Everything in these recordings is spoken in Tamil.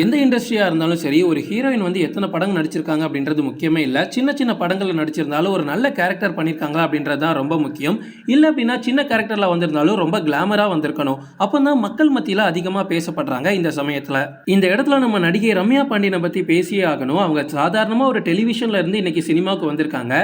எந்த இண்டஸ்ட்ரியாக இருந்தாலும் சரி ஒரு ஹீரோயின் வந்து எத்தனை படங்கள் நடிச்சிருக்காங்க அப்படின்றது முக்கியமே இல்லை. சின்ன சின்ன படங்களில் நடிச்சிருந்தாலும் ஒரு நல்ல கேரக்டர் பண்ணியிருக்காங்க அப்படின்றது தான் ரொம்ப முக்கியம். இல்லை அப்படின்னா சின்ன கேரக்டரில் வந்திருந்தாலும் ரொம்ப கிளாமராக வந்திருக்கணும். அப்போ தான் மக்கள் மத்தியில் அதிகமாக பேசப்படுறாங்க இந்த சமயத்தில். இந்த இடத்துல நம்ம நடிகை ரம்யா பாண்டியனை பற்றி பேசியே ஆகணும். அவங்க சாதாரணமாக ஒரு டெலிவிஷனில் இருந்து இன்னைக்கு சினிமாவுக்கு வந்திருக்காங்க.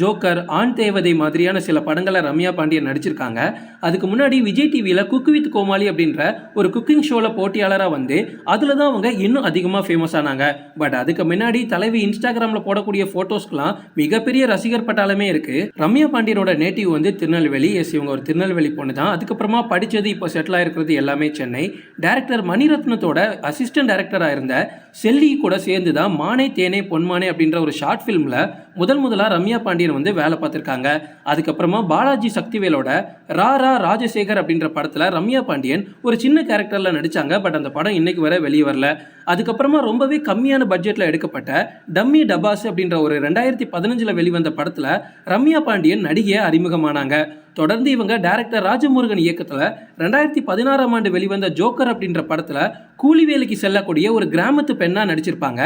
ஜோக்கர் ஆண் தேவதை மாதிரியான சில படங்களை ரம்யா பாண்டியன் நடிச்சிருக்காங்க. அதுக்கு முன்னாடி விஜய் டிவியில் குக் வித் கோமாளி அப்படின்ற ஒரு குக்கிங் ஷோவில் போட்டியாளராக வந்து அதில் தான் அவங்க இன்னும் அதிகமாக ஃபேமஸ் ஆனாங்க. பட் அதுக்கு முன்னாடி தலைவி இன்ஸ்டாகிராமில் போடக்கூடிய ஃபோட்டோஸ்க்குலாம் மிகப்பெரிய ரசிகர் பட்டாலுமே இருக்குது ரம்யா பாண்டியனோட நேட்டிவ் வந்து திருநெல்வேலி. எஸ் இவங்க ஒரு திருநெல்வேலி பொண்ணு தான். அதுக்கப்புறமா படித்தது இப்போ செட்டில் ஆகிருக்கிறது எல்லாமே சென்னை. டேரக்டர் மணிரத்னத்தோட அசிஸ்டன்ட் டேரக்டராக இருந்த செல்லி கூட சேர்ந்து தான் மானே தேனே பொன்மானே அப்படின்ற ஒரு ஷார்ட் ஃபிலிமில் முதல் முதலாக ரம்யா பாண்டியன் வந்து வேலை பார்த்துருக்காங்க. அதுக்கப்புறமா பாலாஜி சக்திவேலோட ரா ரா ராஜசேகர் அப்படின்ற படத்தில் ரம்யா பாண்டியன் ஒரு சின்ன கேரக்டரில் நடித்தாங்க பட் அந்த படம் இன்னைக்கு வர வெளியே வரல. அதுக்கப்புறமா ரொம்பவே கம்மியான பட்ஜெட்டில் எடுக்கப்பட்ட டம்மி டபாஸ் அப்படின்ற ஒரு ரெண்டாயிரத்தி பதினஞ்சில் வெளிவந்த படத்தில் ரம்யா பாண்டியன் நடிகையை அறிமுகமானாங்க. தொடர்ந்து இவங்க டைரக்டர் ராஜமுருகன் இயக்கத்தில் ரெண்டாயிரத்தி பதினாறாம் ஆண்டு வெளிவந்த ஜோக்கர் அப்படின்ற படத்தில் கூலி வேலைக்கு செல்லக்கூடிய ஒரு கிராமத்து பெண்ணாக நடிச்சிருப்பாங்க.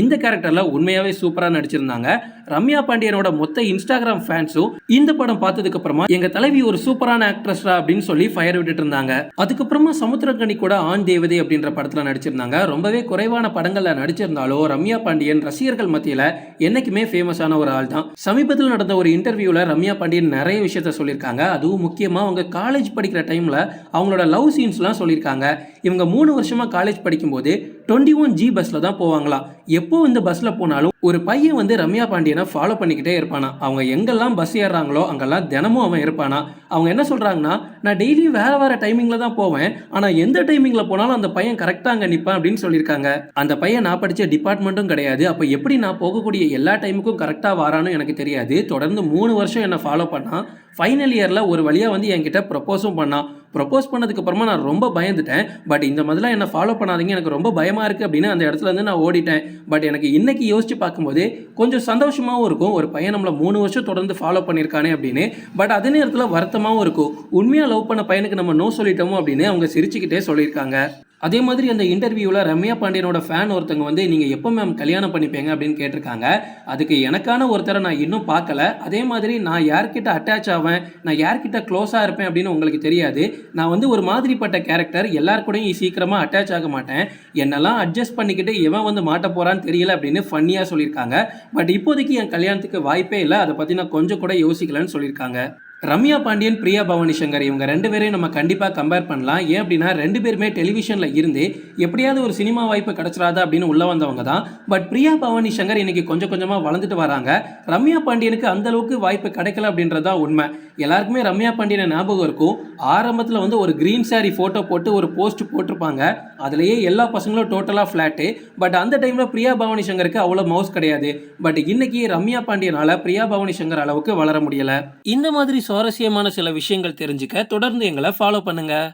இந்த கேரக்டரில் உண்மையாகவே சூப்பராக நடிச்சிருந்தாங்க. ரம்யா பாண்டியனோட மொத்த இன்ஸ்டாகிராம் ஃபேன்ஸும் இந்த படம் பார்த்ததுக்கு அப்புறமா எங்க தலைவி ஒரு சூப்பரான ஆக்ட்ரஸ்டா அப்படின்னு சொல்லி ஃபயர் விட்டுட்டு இருந்தாங்க. அதுக்கப்புறமா சமுத்திரக்கனி கூட ஆண் தேவதை அப்படின்ற படத்தில் நடிச்சிருந்தாங்க. ரொம்பவே குறைவான படங்களில் நடிச்சிருந்தாலும் ரம்யா பாண்டியன் ரசிகர்கள் மத்தியில் என்னைக்குமே ஃபேமஸான ஒரு ஆள் தான் சமீபத்தில் நடந்த ஒரு இன்டர்வியூவில் ரம்யா பாண்டியன் நிறைய விஷயத்த சொல்லியிருக்காங்க. அதுவும் முக்கியமாக அவங்க காலேஜ் படிக்கிற டைமில் அவங்களோட லவ் சீன்ஸ்லாம் சொல்லியிருக்காங்க. இவங்க மூணு வருஷமாக காலேஜ் படிக்கும்போது டுவெண்ட்டி ஒன் ஜி பஸ்ஸில் தான் போவாங்களாம் எப்போ இந்த பஸ்ஸில் போனாலும் ஒரு பையன் வந்து ரம்யா பாண்டியனை ஃபாலோ பண்ணிக்கிட்டே இருப்பானா. அவங்க எங்கெல்லாம் பஸ் ஏறுறாங்களோ அங்கெல்லாம் தினமும் அவன் இருப்பானா. அவங்க என்ன சொல்கிறாங்கன்னா நான் டெய்லியும் வேறு வேறு டைமிங்கில் தான் போவேன். ஆனால் எந்த டைமிங்கில் போனாலும் அந்த பையன் கரெக்டாக அங்கே நிற்பான் அப்படின்னு சொல்லியிருக்காங்க. அந்த பையன் நான் படித்த டிபார்ட்மெண்ட்டும் கிடையாது. அப்போ எப்படி நான் போகக்கூடிய எல்லா டைமுக்கும் கரெக்டாக வரான்னு எனக்கு தெரியாது. தொடர்ந்து மூணு வருஷம் என்னை ஃபாலோ பண்ணான். ஃபைனல் இயரில் ஒரு வழியாக வந்து என்கிட்ட ப்ரப்போஸும் பண்ணான். ப்ரப்போஸ் பண்ணதுக்கு அப்புறமா நான் ரொம்ப பயந்துட்டேன். பட் இந்த மாதிரிலாம் என்ன ஃபாலோ பண்ணாதீங்க. எனக்கு ரொம்ப பயமாக இருக்குது அப்படின்னு அந்த இடத்துல இருந்து நான் ஓடிட்டேன். பட் எனக்கு இன்னைக்கு யோசிச்சு பார்க்கும்போது கொஞ்சம் சந்தோஷமாகவும் இருக்கும். ஒரு பையன் நம்மளை மூணு வருஷம் தொடர்ந்து ஃபாலோ பண்ணியிருக்கானே அப்படின்னு. பட் அதே நேரத்தில் வருத்தமாகவும் இருக்கும். உண்மையாக லவ் பண்ண பையனுக்கு நம்ம நோ சொல்லிட்டோமோ அப்படின்னு அவங்க சிரிச்சுக்கிட்டே சொல்லியிருக்காங்க. அதே மாதிரி அந்த இன்டர்வியூவில் ரம்யா பாண்டியனோட ஃபேன் ஒருத்தங்க வந்து நீங்கள் எப்போ மேம் கல்யாணம் பண்ணிப்பீங்க? அப்படின்னு கேட்டிருக்காங்க. அதுக்கு எனக்கான ஒருத்தரை நான் இன்னும் பார்க்கல. அதே மாதிரி நான் யார்கிட்ட அட்டாச் ஆவேன்? நான் யார்கிட்ட க்ளோஸாக இருப்பேன் அப்படின்னு உங்களுக்கு தெரியாது. நான் வந்து ஒரு மாதிரிப்பட்ட கேரக்டர் எல்லார் கூடயும் சீக்கிரமாக அட்டாச் ஆக மாட்டேன். என்னெல்லாம் அட்ஜஸ்ட் பண்ணிக்கிட்டு எவன் வந்து மாட்ட போகிறான்னு தெரியல அப்படின்னு ஃபன்னியாக சொல்லியிருக்காங்க. பட் இப்போதைக்கு என் கல்யாணத்துக்கு வாய்ப்பே இல்லை. அதை பற்றி நான் கொஞ்சம் கூட யோசிக்கலன்னு சொல்லியிருக்காங்க. ரம்யா பாண்டியன் பிரியா பவானி சங்கர் இவங்க ரெண்டு பேரையும் நம்ம கண்டிப்பாக கம்பேர் பண்ணலாம். ஏன் அப்படின்னா ரெண்டு பேருமே டெலிவிஷனில் இருந்து எப்படியாவது ஒரு சினிமா வாய்ப்பு கிடச்சிடாதா அப்படின்னு உள்ள வந்தவங்க தான். பட் பிரியா பவானி சங்கர் இன்னைக்கு கொஞ்சம் கொஞ்சமாக வளர்ந்துட்டு வராங்க. ரம்யா பாண்டியனுக்கு அந்த அளவுக்கு வாய்ப்பு கிடைக்கல அப்படின்றது தான் உண்மை. எல்லாருக்குமே ரம்யா பாண்டியனை ஞாபகம் இருக்கும். ஆரம்பத்தில் வந்து ஒரு க்ரீன் சாரி ஃபோட்டோ போட்டு ஒரு போஸ்ட் போட்டிருப்பாங்க. அதுலேயே எல்லா பசங்களும் டோட்டலாக ஃப்ளாட்டு பட் அந்த டைமில் பிரியா பவானி சங்கருக்கு அவ்வளோ மவுஸ் கிடையாது. பட் இன்னைக்கு ரம்யா பாண்டியனால பிரியா பவானி சங்கர் அளவுக்கு வளர முடியலை. இந்த மாதிரி சுவாரஸ்யமான சில விஷயங்கள் தெரிஞ்சுக்க தொடர்ந்து எங்களை ஃபாலோ பண்ணுங்கள்